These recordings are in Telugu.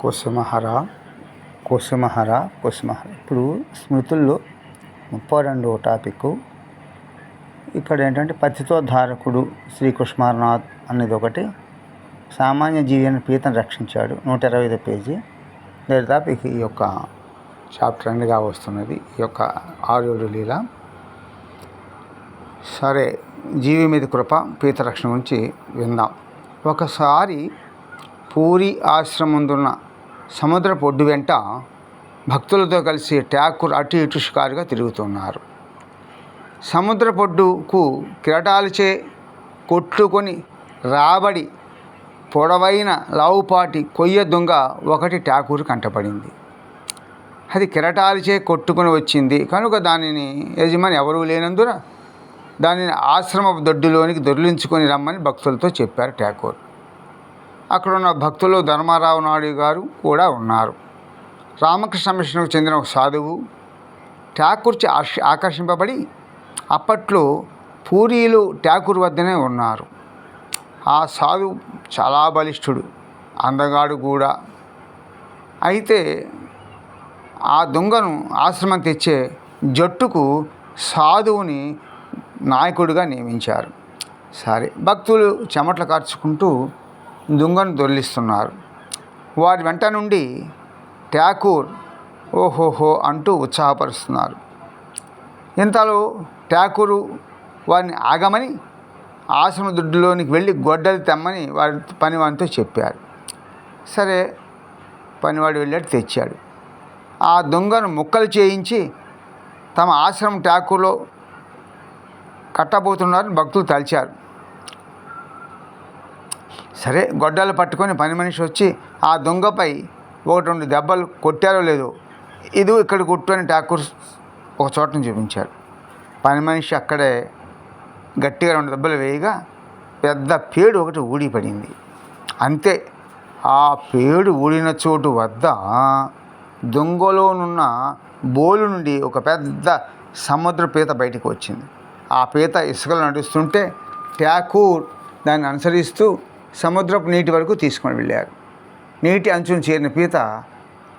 కుసుమహర కుసుమహర కుసుమహర. ఇప్పుడు స్మృతుల్లో ముప్పై రెండవ టాపిక్ ఇక్కడ ఏంటంటే పతితో ధారకుడు శ్రీ కుష్మారనాథ్ అనేది ఒకటి. సామాన్య జీవి పీతను రక్షించాడు. నూట ఇరవై ఐదు పేజీ. దాదాపు ఈ యొక్క చాప్టర్ రెండుగా వస్తున్నది ఈ యొక్క ఆర్యుడు లీల. సరే జీవి మీద కృప పీత రక్షణ గురించి విందాం. ఒకసారి పూరి ఆశ్రమందున్న సముద్ర పొడ్డు వెంట భక్తులతో కలిసి ఠాకూర్ అటు ఇటు షికారుగా తిరుగుతున్నారు. సముద్ర పొడ్డుకు కిరటాలచే కొట్టుకొని రాబడి పొడవైన లావుపాటి కొయ్య దొంగ ఒకటి ఠాకూర్ కంటపడింది. అది కిరటాలచే కొట్టుకుని వచ్చింది. కనుక దానిని యజమాని ఎవరూ లేనందున దానిని ఆశ్రమ దొడ్డులోనికి దొరిలించుకొని రమ్మని భక్తులతో చెప్పారు ఠాకూర్ అక్కడ ఉన్న భక్తులు ధర్మారావు నాయుడు గారు కూడా ఉన్నారు. రామకృష్ణ మిషన్కు చెందిన ఒక సాధువు. ఠాకూర్చి ఆశ- ఆకర్షింపబడి అప్పట్లో పూరీలు ఠాకూర్ వద్దనే ఉన్నారు. ఆ సాధువు చాలా బలిష్ఠుడు అందగాడు కూడా. అయితే ఆ దొంగను ఆశ్రమం తెచ్చే జట్టుకు సాధువుని నాయకుడిగా నియమించారు. సరే భక్తులు చెమట్లు కార్చుకుంటూ దుంగను దొర్లిస్తున్నారు. వారి వెంట నుండి ఠాకూర్ ఓహోహో అంటూ ఉత్సాహపరుస్తున్నారు. ఇంతలో ఠాకూరు వారిని ఆగమని ఆశ్రమ దుడ్డులోనికి వెళ్ళి గొడ్డలు తెమ్మని వారి పనివాడితో చెప్పారు. సరే పనివాడు వెళ్ళాడు తెచ్చాడు. ఆ దొంగను ముక్కలు చేయించి తమ ఆశ్రమం ఠాకూర్లో కట్టబోతున్నారని భక్తులు తలిచారు. సరే గొడ్డలు పట్టుకొని పని మనిషి వచ్చి ఆ దొంగపై ఒకటి రెండు దెబ్బలు కొట్టారో లేదో ఇది ఇక్కడ కొట్టుకొని ఠాకూర్ ఒక చోటను చూపించాడు. పని మనిషి అక్కడే గట్టిగా రెండు దెబ్బలు వేయగా పెద్ద పేడు ఒకటి ఊడి పడింది అంతే ఆ పేడు ఊడిన చోటు వద్ద దొంగలోనున్న బోలు నుండి ఒక పెద్ద సముద్ర పీత బయటకు వచ్చింది. ఆ పీత ఇసుకలు నడుస్తుంటే ఠాకూర్ దాన్ని అనుసరిస్తూ సముద్రపు నీటి వరకు తీసుకొని వెళ్ళారు. నీటి అంచును చేరిన పీత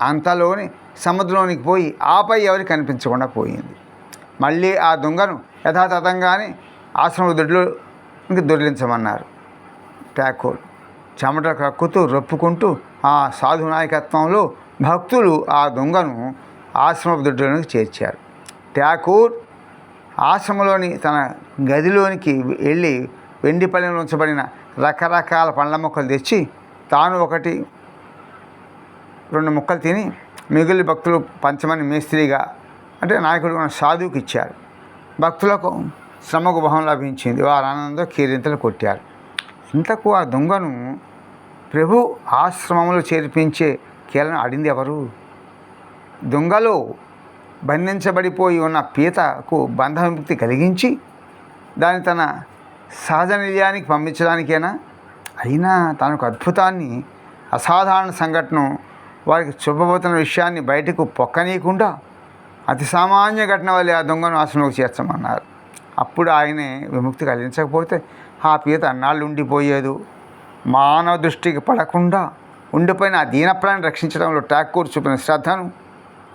అంతలోని సముద్రంలోనికి పోయి ఆపై ఎవరికి కనిపించకుండా పోయింది. మళ్ళీ ఆ దొంగను యథాతథంగానే ఆశ్రమ దొడ్లో దొరిలించమన్నారు. ఠాకూర్ చెమట కక్కుతూ రొప్పుకుంటూ ఆ సాధు నాయకత్వంలో భక్తులు ఆ దొంగను ఆశ్రమ దొడ్లోనికి చేర్చారు. ట్యాకూర్ ఆశ్రమంలోని తన గదిలోనికి వెళ్ళి వెండి పళ్ళెంలో ఉంచబడిన రకరకాల పండ్ల మొక్కలు తెచ్చి తాను ఒకటి రెండు ముక్కలు తిని మిగిలిన భక్తులు పంచమని మేస్త్రిగా అంటే నాయకుడు ఉన్న సాధువుకి ఇచ్చారు. భక్తులకు శ్రమకు బహం లభించింది. వారు ఆనందంతో కీరింతలు కొట్టారు. ఇంతకు ఆ దొంగను ప్రభు ఆశ్రమంలో చేర్పించే కీలను ఆడింది ఎవరు? దొంగలో బంధించబడిపోయి ఉన్న పీతకు బంధ విముక్తి కలిగించి దాన్ని తన సహజ నిలయానికి పంపించడానికేనా? అయినా తనకు అద్భుతాన్ని అసాధారణ సంఘటన వారికి చూపబోతున్న విషయాన్ని బయటకు పొక్కనీయకుండా అతి సామాన్య ఘటన వల్ల ఆ దొంగను ఆశ్రమంలోకి చేర్చమన్నారు. అప్పుడు ఆయనే విముక్తి కలిగించకపోతే ఆ పీత అన్నాళ్ళు ఉండిపోయేదు. మానవ దృష్టికి పడకుండా ఉండిపోయిన ఆ దీనప్రాన్ని రక్షించడంలో ఠాకూర్ చూపిన శ్రద్ధను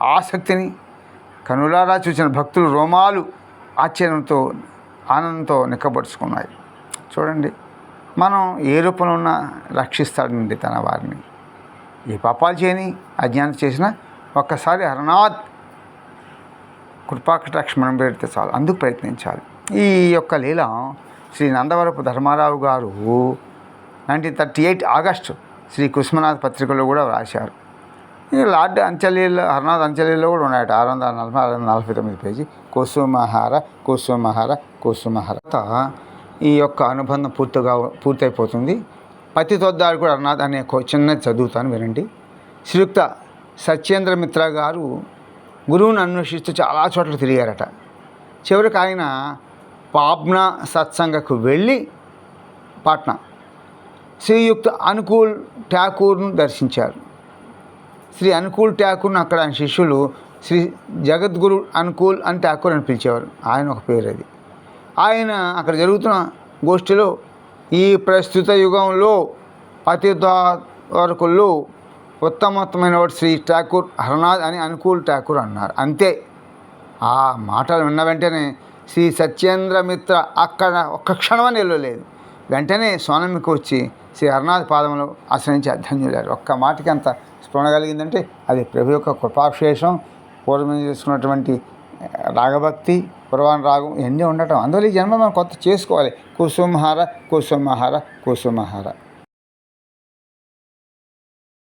ఆసక్తిని కనులారా చూసిన భక్తులు రోమాలు ఆశ్చర్యంతో ఆనందంతో నిక్కబడుచుకున్నాయి. చూడండి మనం ఏ రూపంలో ఉన్నా రక్షిస్తాడండి తన వారిని. ఏ పాపాలు చేయని అజ్ఞానం చేసినా ఒక్కసారి హరనాథ్ కృపాకటాక్షమణం పెడితే చాలు. అందుకు ప్రయత్నించాలి. ఈ యొక్క లీల Shri Nandavarapu Dharmarao garu nineteen thirty eight August Shri Kusmanath పత్రికలో కూడా వ్రాశారు లార్డ్ అంచలీలో హరనాథ్ అంచలీలో కూడా ఉన్నాయట. ఆరు వందల నలభై ఆరు వందల నలభై తొమ్మిది పేజీ. కుసుమహార కుసుమహార కుసుమహార. ఈ యొక్క అనుబంధం పూర్తిగా పూర్తయిపోతుంది. పతితోద్దారు కూడా హరనాథ్ అనే ఒక చిన్నది చదువుతాను వినండి. శ్రీయుక్త సత్యేంద్ర మిత్ర గారు గురువుని అన్వేషిస్తూ చాలా చోట్ల తిరిగారట. చివరికి ఆయన పాబ్నా సత్సంగకు వెళ్ళి పాట్నా. శ్రీయుక్త అనుకూల్ ఠాకూర్ను దర్శించారు. శ్రీ అనుకూల్ ఠాకూర్ను అక్కడ ఆయన శిష్యులు శ్రీ జగద్గురు అనుకూల్ అని ఠాకూర్ అని పిలిచేవారు. ఆయన ఒక పేరు అది. ఆయన అక్కడ జరుగుతున్న గోష్ఠిలో ఈ ప్రస్తుత యుగంలో పతిత వరకుల్లో ఉత్తమోత్తమైన వాడు శ్రీ ఠాకూర్ హరనాథ్ అని అనుకూల్ ఠాకూర్ అన్నారు. అంతే. ఆ మాటలు విన్న వెంటనే శ్రీ సత్యేంద్ర మిత్ర అక్కడ ఒక్క క్షణమని వెళ్ళలేదు వెంటనే స్వామికి వచ్చి శ్రీ అరుణాథ పాదములు ఆశ్రయించి అధన్యులారు ఒక్క మాటకి అంత స్పృణ కలిగిందంటే అది ప్రభు యొక్క కృపాశేషం పూర్వం చేసుకున్నటువంటి రాగభక్తి పురవాన్ రాగం ఇవన్నీ ఉండటం. అందువల్ల ఈ జన్మ మనం కొత్త చేసుకోవాలి. కుసుమహార కుసుమహార కుసుమహార.